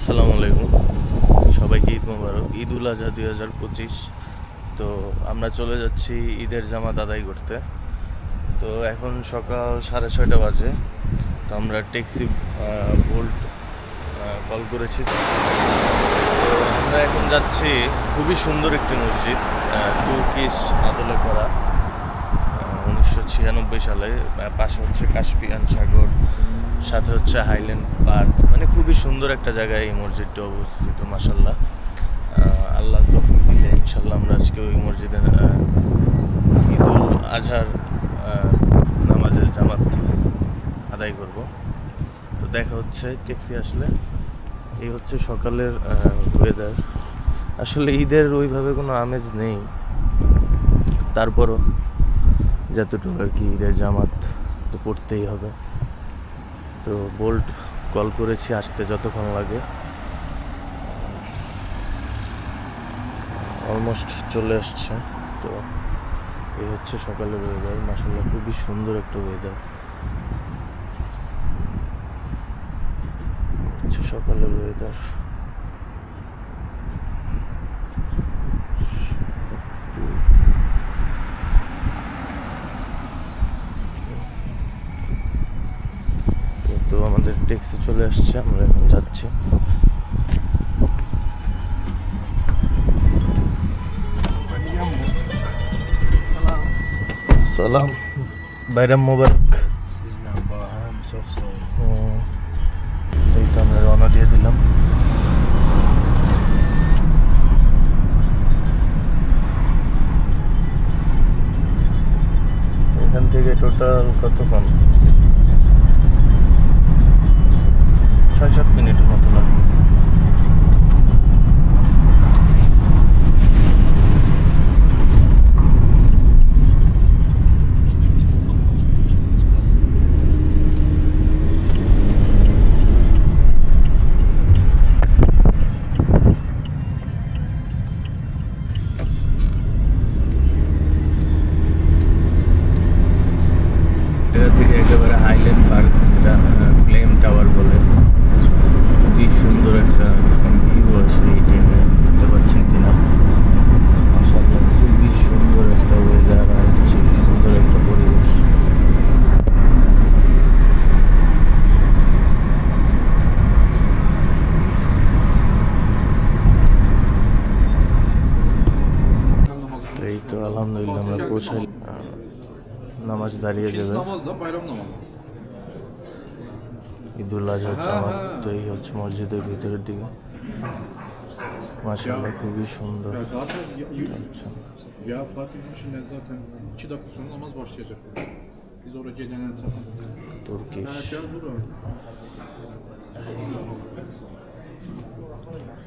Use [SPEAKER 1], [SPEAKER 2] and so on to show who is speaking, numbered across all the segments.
[SPEAKER 1] আসসালামু আলাইকুম। সবাইকে ঈদ মোবারক। ঈদ উল আজহা দুই হাজার পঁচিশ। তো আমরা চলে যাচ্ছি ঈদের জামাত আদায় করতে। তো এখন সকাল সাড়ে ছয়টা বাজে। তো আমরা ট্যাক্সি বোল্ট কল করেছি। তো আমরা এখন যাচ্ছি খুবই সুন্দর একটি মসজিদ তুর্কিশ আদলে করা। উনিশশো ছিয়ানব্বই সালে পাশে হচ্ছে কাশ্মীরান সাগর, সাথে হচ্ছে হাইল্যান্ড পার্ক। মানে খুবই সুন্দর একটা জায়গায় এই মসজিদটা অবস্থিত মাসাল্লাহ আল্লাহ তফিক দিলে ইনশাল্লাহ আমরা আজকে ওই মসজিদে ঈদুল আজহার নামাজের জামাত আদায় করব। তো দেখা হচ্ছে, ট্যাক্সি আসলে এই হচ্ছে সকালের ওয়েদার আসলে ঈদের ওইভাবে কোনো আমেজ নেই। তারপরও যতটুকু আর কি ঈদের জামাত তো পড়তেই হবে। তো বোল্ট কল করেছি, আসতে যতক্ষণ লাগে। অলমোস্ট চলে আসছে। তো এই হচ্ছে সকালের ওয়েদার মাসাল্লাহ খুবই সুন্দর একটা ওয়েদার সকালের ওয়েদার তো আমাদের ট্যাক্সি চলে আসছে, আমরা এখন যাচ্ছি। সালাম। বাইরাম মোবারক। এই তো আমরা রওনা দিয়ে দিলাম। এখান থেকে টোটাল কতক্ষণ ছয় সাত মিনিটের মতো লাগবে এটা থেকে একেবারে হাইল্যান্ড পার্ক যেটা ফ্লেম টাওয়ার বলে খুবই সুন্দর একটা ভিউ আছে এই টাইমে দেখতে পাচ্ছেন কিনা মাসাল্লাহ খুবই সুন্দর একটা ওয়েদার আসছে সুন্দর একটা পরিবেশ তো এই তো আলহামদুলিল্লাহ আমরা পৌঁছাই আহ, নামাজ দাঁড়িয়ে
[SPEAKER 2] দেবে
[SPEAKER 1] ঈদুল আজহা হচ্ছে
[SPEAKER 2] আমার
[SPEAKER 1] তো এই হচ্ছে মসজিদের ভিতরের দিকে মাসাল্লাহ খুবই সুন্দর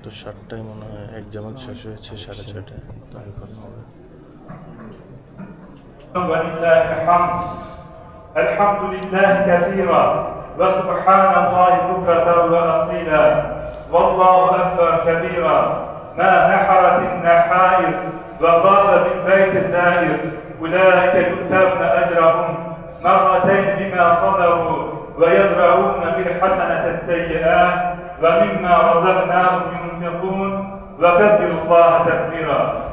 [SPEAKER 1] তো সাতটায় মনে হয় এক জামাত শেষ হয়েছে সাড়ে ছটায় তো এখন
[SPEAKER 3] ولله الحمد. الحمد لله كثيرا. وسبحان الله بكرة وأصيلا. والله أكبر كبيرا. ما نحرت النحائر وطاف بالبيت الزائر. أولئك يؤتون أجرهم مرتين بما صبروا ويدرؤون بالحسنة السيئات ومما رزقناهم ينفقون. وكبروا الله تكبيرا.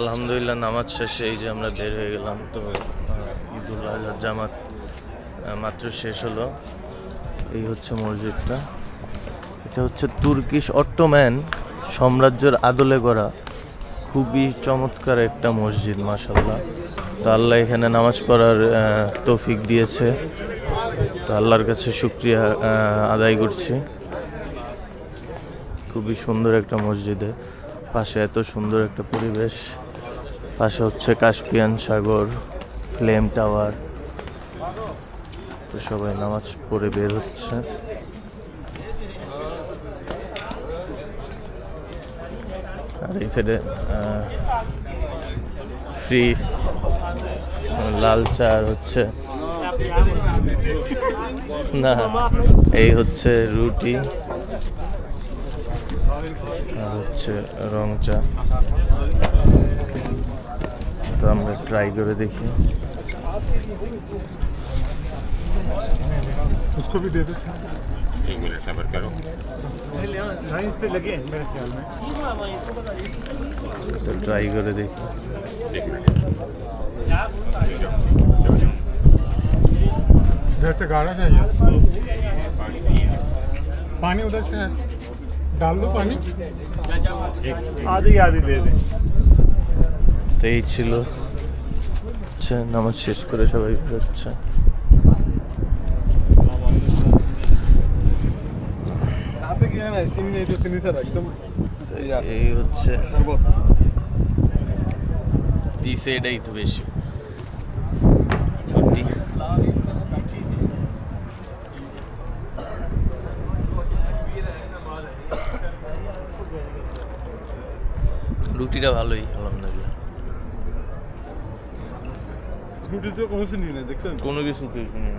[SPEAKER 1] আলহামদুলিল্লাহ, নামাজ শেষে এই যে আমরা বের হয়ে গেলাম, তো ঈদুল আজহার জামাত মাত্র শেষ হলো। এই হচ্ছে মসজিদটা। এটা হচ্ছে তুর্কিশ অট্টোম্যান সাম্রাজ্যের আদলে গড়া। খুবই চমৎকার একটা মসজিদ মাসাল্লাহ তো আল্লাহ এখানে নামাজ পড়ার তৌফিক দিয়েছে। তো আল্লাহর কাছে শুক্রিয়া আদায় করছি। খুবই সুন্দর একটা মসজিদে। পাশে এত সুন্দর একটা পরিবেশ। পাশে হচ্ছে কাস্পিয়ান সাগর, ফ্লেম টাওয়ার। তো সবাই নামাজ পড়ে বের হচ্ছে। আর এই সাইডে ফ্রি লাল চা হচ্ছে না, এই হচ্ছে রুটি। আর হচ্ছে রং চা তো আমরা ট্রাই করে দেখি
[SPEAKER 4] उसको भी दे दो
[SPEAKER 1] তো ট্রাই করে দেখি
[SPEAKER 4] इधर से गाढ़ा चाहिए पानी उधर से है डाल दो पानी आधी आधी दे दे
[SPEAKER 1] তো এই ছিল হচ্ছে নামাজ শেষ করে সবাই বেরোচ্ছে
[SPEAKER 4] साथ किया ना सिंह नहीं तो सिंह सर एकदम
[SPEAKER 1] তো এই হচ্ছে
[SPEAKER 4] शरबत
[SPEAKER 1] দিছে এটাই তো বেশি রুটিটা ভালোই আলহামদুলিল্লাহ।
[SPEAKER 4] রুটি তো কোনো কিছু নিয়ে না দেখছেন?
[SPEAKER 1] কোনো কিছু নিয়ে শুনি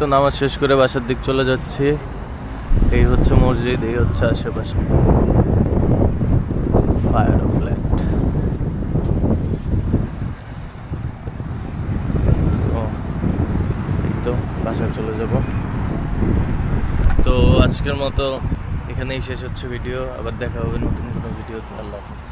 [SPEAKER 1] তো নামাজ শেষ করে বাসার দিক চলে যাচ্ছি। এই হচ্ছে মসজিদ, এই হচ্ছে আশেপাশে। ফায়ার ফ্ল্যাট ও, এই তো বাসায় চলে যাব। তো আজকের মতো এখানেই শেষ হচ্ছে ভিডিও। আবার দেখা হবে নতুন কোনো ভিডিওতে। আল্লাহ হাফিজ।